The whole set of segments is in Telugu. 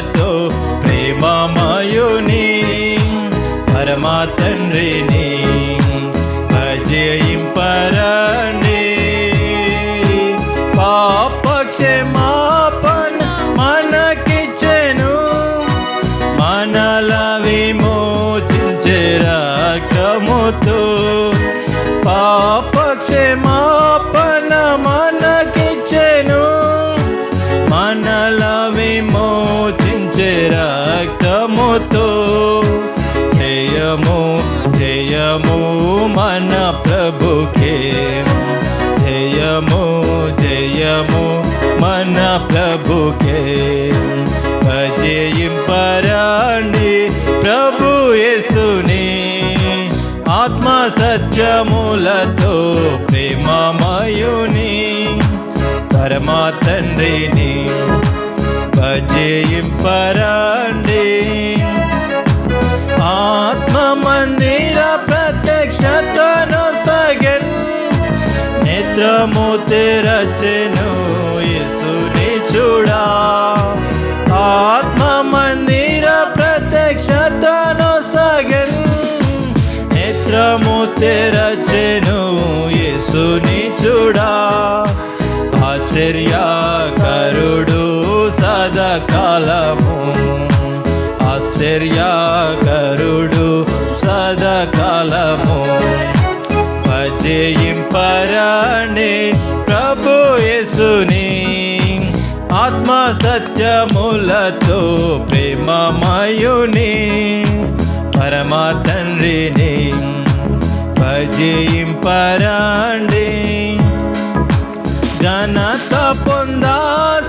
ప్రేమతో ప్రేమమయుని పరమా తండ్రిని అజయింపరండి పాప క్షమాపణ మనకిచ్చెను మనలవి జయము మన ప్రభుకే. జయము జయము మన ప్రభుకే. అజయింపరండి ప్రభు యేసుని. ఆత్మ సత్యములతో ప్రేమమయుని. పరమా తండ్రిని భజయింపరండి ఆత్మ మందిర ప్రత్యక్షతను సగన్. నేత్రము తెరచెను యేసుని చూడా. ఆత్మ మందిర ప్రత్యక్షతను సగన్. నేత్రము తెరచెను యేసుని చూడా. ఆశ్చర్యకరుడు సదకాలము ఆశ్చర్యకరుడు ఆత్మ సత్యములతో ప్రేమమయుని పరమ తండ్రిని భజయింపరాండి ఘనత పొందా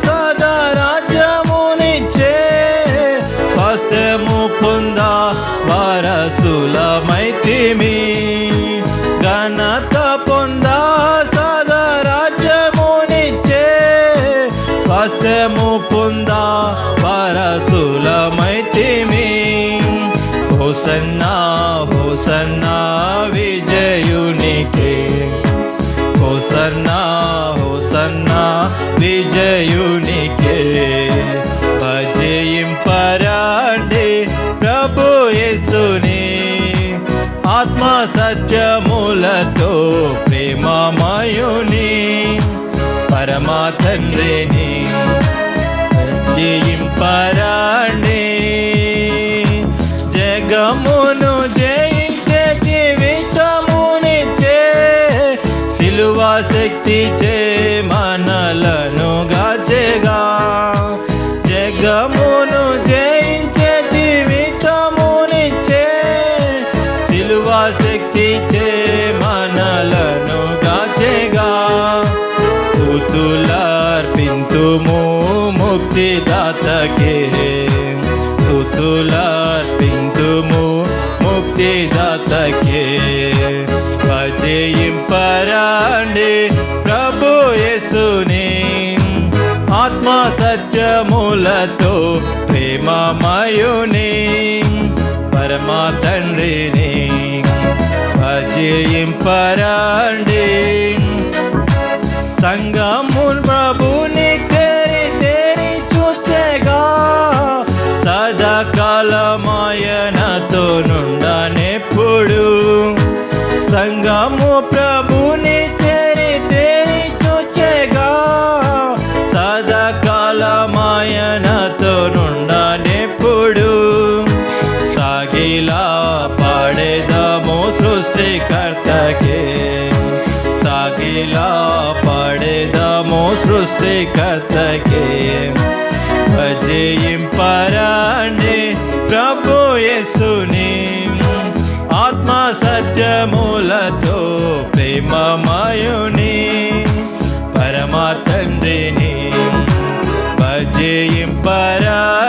సదా రాజ్యమునిచ్చే స్వాస్థ్యము పొందా వారసులమైతిమి. స్వాస్థ్యము పొందా పరశులమైతిమి. హోసన్నా హోసన్నా విజయునికి. హోసన్నా హోసన్నా విజయునికే. భజయింపరండి ప్రభు యేసుని. ఆత్మ సత్యములతో ప్రేమమయుని. పరమా తండ్రిని జయింపరండి జగమును జయించే జీవితమునిచ్చే సిలువా శక్తి చే మనలను గాచేగా. జగమును జయ ముక్తిదాతకే స్తుతులార్పింతుము ముక్తిదాతకే భజయింపరండి ప్రభు యేసుని ఆత్మ సత్యములతో ప్రేమమయుని పరమా తండ్రిని భజయింపరండి సంగము సదాకాలమాయనతో నుండనెప్పుడు సంగము ప్రభుని చెరి తెరి సదాకాలమాయనతో నుండనెప్పుడు సాగిలా పాడేదము సృష్టికర్తకే. సాగిలా పాడేదము సృష్టికర్తకే. భజయింపరాణి ప్రభు యేసుని. ఆత్మ సత్యములతో ప్రేమమయుని. పరమా తండ్రిని భజయింపరా